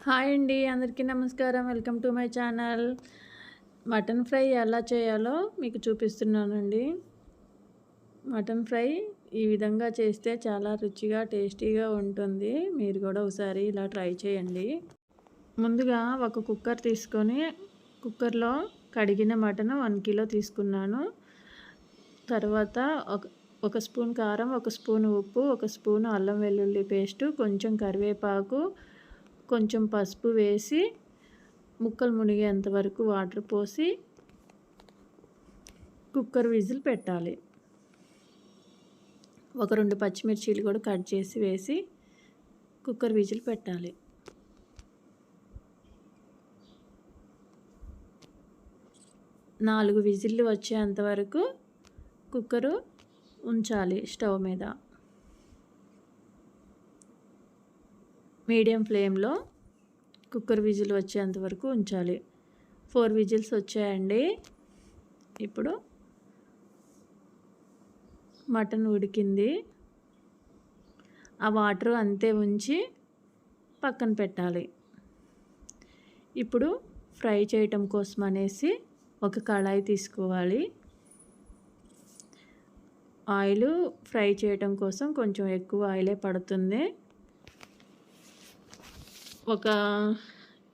Hi అండి అందరికీ నమస్కారం. Welcome to my channel. Mutton fry ఎలా చేయాలో మీకు చూపిస్తున్నానండి. మటన్ ఫ్రై ఈ విధంగా చేస్తే చాలా రుచిగా టేస్టీగా ఉంటుంది. మీరు కూడా ఒకసారి ఇలా ట్రై చేయండి. ముందుగా ఒక కుక్కర్ తీసుకొని కుక్కర్లో కడిగిన మటన్ వన్ కిలో తీసుకున్నాను. తర్వాత ఒక ఒక స్పూన్ కారం ఒక స్పూన్ ఉప్పు ఒక స్పూన్ అల్లం వెల్లుల్లి పేస్టు కొంచెం కరివేపాకు కొంచెం పసుపు వేసి ముక్కలు మునిగేంత వరకు వాటర్ పోసి కుక్కర్ విజిల్ పెట్టాలి. ఒక రెండు పచ్చిమిర్చీలు కూడా కట్ చేసి వేసి కుక్కర్ విజిల్ పెట్టాలి. నాలుగు విజిల్లు వచ్చేంత వరకు కుక్కరు ఉంచాలి స్టవ్ మీద. మీడియం ఫ్లేమ్లో కుక్కర్ విజిల్ వచ్చేంత వరకు ఉంచాలి. ఫోర్ విజిల్స్ వచ్చాయండి. ఇప్పుడు మటన్ ఉడికింది. ఆ వాటర్ అంతే ఉంచి పక్కన పెట్టాలి. ఇప్పుడు ఫ్రై చేయటం కోసం అనేసి ఒక కళాయి తీసుకోవాలి. ఆయిల్ ఫ్రై చేయటం కోసం కొంచెం ఎక్కువ ఆయిలే పడుతుంది. ఒక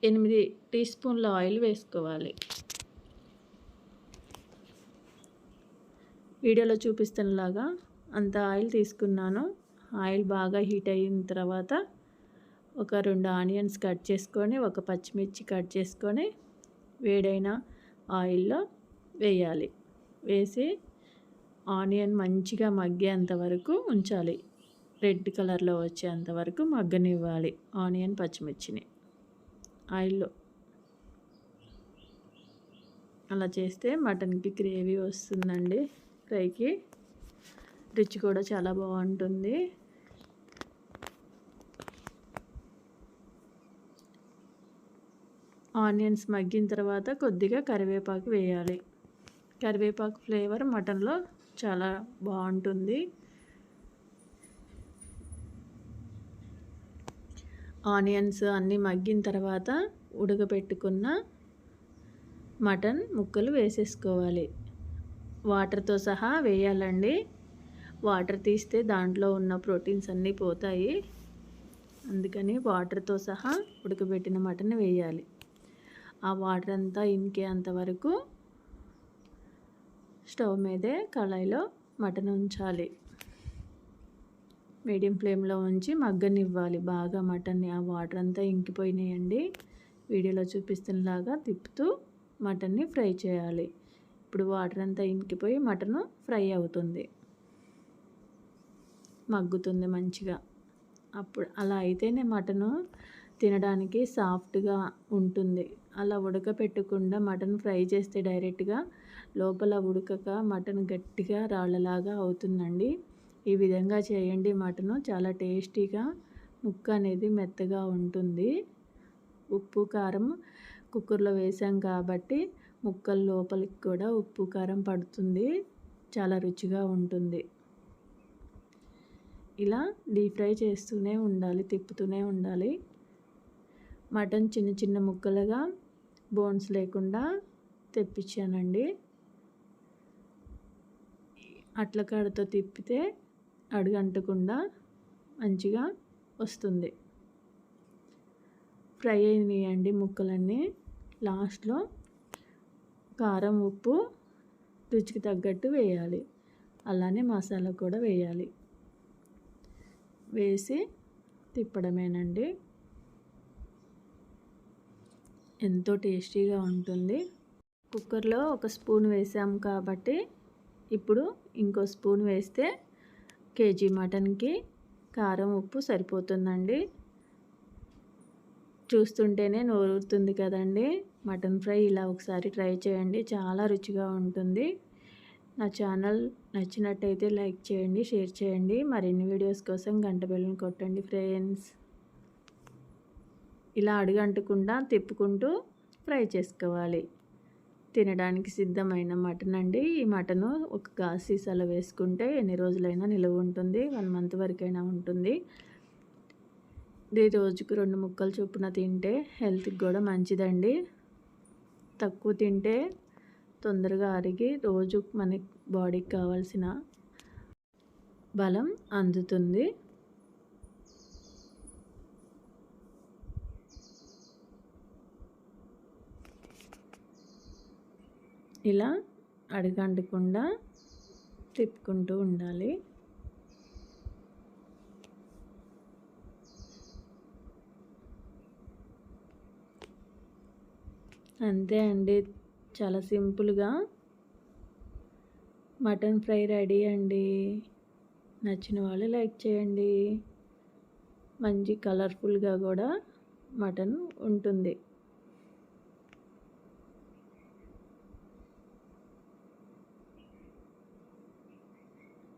ఎనిమిది టీ స్పూన్ల ఆయిల్ వేసుకోవాలి. వీడియోలో చూపిస్తున్నలాగా అంత ఆయిల్ తీసుకున్నాను. ఆయిల్ బాగా హీట్ అయిన తర్వాత ఒక రెండు ఆనియన్స్ కట్ చేసుకొని ఒక పచ్చిమిర్చి కట్ చేసుకొని వేడైన ఆయిల్లో వేయాలి. వేసి ఆనియన్ మంచిగా మగ్గేంత వరకు ఉంచాలి. రెడ్ కలర్లో వచ్చేంత వరకు మగ్గనివ్వాలి. ఆనియన్ పచ్చిమిర్చిని. ఆయిల్లో. అలా చేస్తే మటన్కి గ్రేవీ వస్తుందండి ఫ్రైకి. రుచి కూడా చాలా బాగుంటుంది. ఆనియన్స్ మగ్గిన తర్వాత కొద్దిగా కరివేపాకు వేయాలి. కరివేపాకు ఫ్లేవర్ మటన్లో చాలా బాగుంటుంది. ఆనియన్స్ అన్నీ మగ్గిన తర్వాత ఉడకబెట్టుకున్న మటన్ ముక్కలు వేసేసుకోవాలి. వాటర్తో సహా వేయాలండి. వాటర్ తీస్తే దాంట్లో ఉన్న ప్రోటీన్స్ అన్నీ పోతాయి. అందుకని వాటర్తో సహా ఉడకబెట్టిన మటన్ వేయాలి. ఆ వాటర్ అంతా ఇంకే అంతవరకు స్టవ్ మీదే కళాయిలో మటన్ ఉంచాలి. మీడియం ఫ్లేమ్లో ఉంచి మగ్గనివ్వాలి. బాగా మటన్ని ఆ వాటర్ అంతా ఇంకిపోయినాయండి. వీడియోలో చూపిస్తున్నలాగా తిప్పుతూ మటన్ని ఫ్రై చేయాలి. ఇప్పుడు వాటర్ అంతా ఇంకిపోయి మటన్ ఫ్రై అవుతుంది. మగ్గుతుంది మంచిగా. అప్పుడు అలా అయితేనే మటను తినడానికి సాఫ్ట్గా ఉంటుంది. అలా ఉడకపెట్టకుండా మటన్ ఫ్రై చేస్తే డైరెక్ట్గా లోపల ఉడకక మటన్ గట్టిగా రాళ్ళలాగా అవుతుందండి. ఈ విధంగా చేయండి మటను. చాలా టేస్టీగా ముక్క అనేది మెత్తగా ఉంటుంది. ఉప్పు కారం కుక్కర్లో వేసాం కాబట్టి ముక్కల లోపలికి కూడా ఉప్పు కారం పడుతుంది. చాలా రుచిగా ఉంటుంది. ఇలా డీప్ ఫ్రై చేస్తూనే ఉండాలి తిప్పుతూనే ఉండాలి. మటన్ చిన్న చిన్న ముక్కలుగా బోన్స్ లేకుండా తెప్పించానండి. అట్ల కాడతో తిప్పితే అడుగంటకుండా మంచిగా వస్తుంది. ఫ్రై అయినాయండి ముక్కలన్నీ. లాస్ట్లో కారం ఉప్పు రుచికి తగ్గట్టు వేయాలి. అలానే మసాలా కూడా వేయాలి. వేసి తిప్పడమేనండి. ఎంతో టేస్టీగా ఉంటుంది. కుక్కర్లో ఒక స్పూన్ వేసాం కాబట్టి ఇప్పుడు ఇంకో స్పూన్ వేస్తే కేజీ మటన్కి కారం ఉప్పు సరిపోతుందండి. చూస్తుంటేనే నోరుతుంది కదండి. మటన్ ఫ్రై ఇలా ఒకసారి ట్రై చేయండి. చాలా రుచిగా ఉంటుంది. నా ఛానల్ నచ్చినట్టయితే లైక్ చేయండి షేర్ చేయండి. మరిన్ని వీడియోస్ కోసం గంట బెల్లని కొట్టండి ఫ్రెండ్స్. ఇలా అడుగంటకుండా తిప్పుకుంటూ ఫ్రై చేసుకోవాలి. తినడానికి సిద్ధమైన మటన్ అండి. ఈ మటను ఒక గాజు సీసాలో వేసుకుంటే ఎన్ని రోజులైనా నిలువ ఉంటుంది. వన్ మంత్ వరకైనా ఉంటుంది. ఇది రోజుకు రెండు ముక్కలు చొప్పున తింటే హెల్త్కి కూడా మంచిదండి. తక్కువ తింటే తొందరగా అరిగి రోజు మన బాడీకి కావాల్సిన బలం అందుతుంది. ఇలా అడగంటకుండా తిప్పుకుంటూ ఉండాలి. అంతే అండి. చాలా సింపుల్గా మటన్ ఫ్రై రెడీ అండి. నచ్చిన వాళ్ళు లైక్ చేయండి. మంచి కలర్ఫుల్గా కూడా మటన్ ఉంటుంది.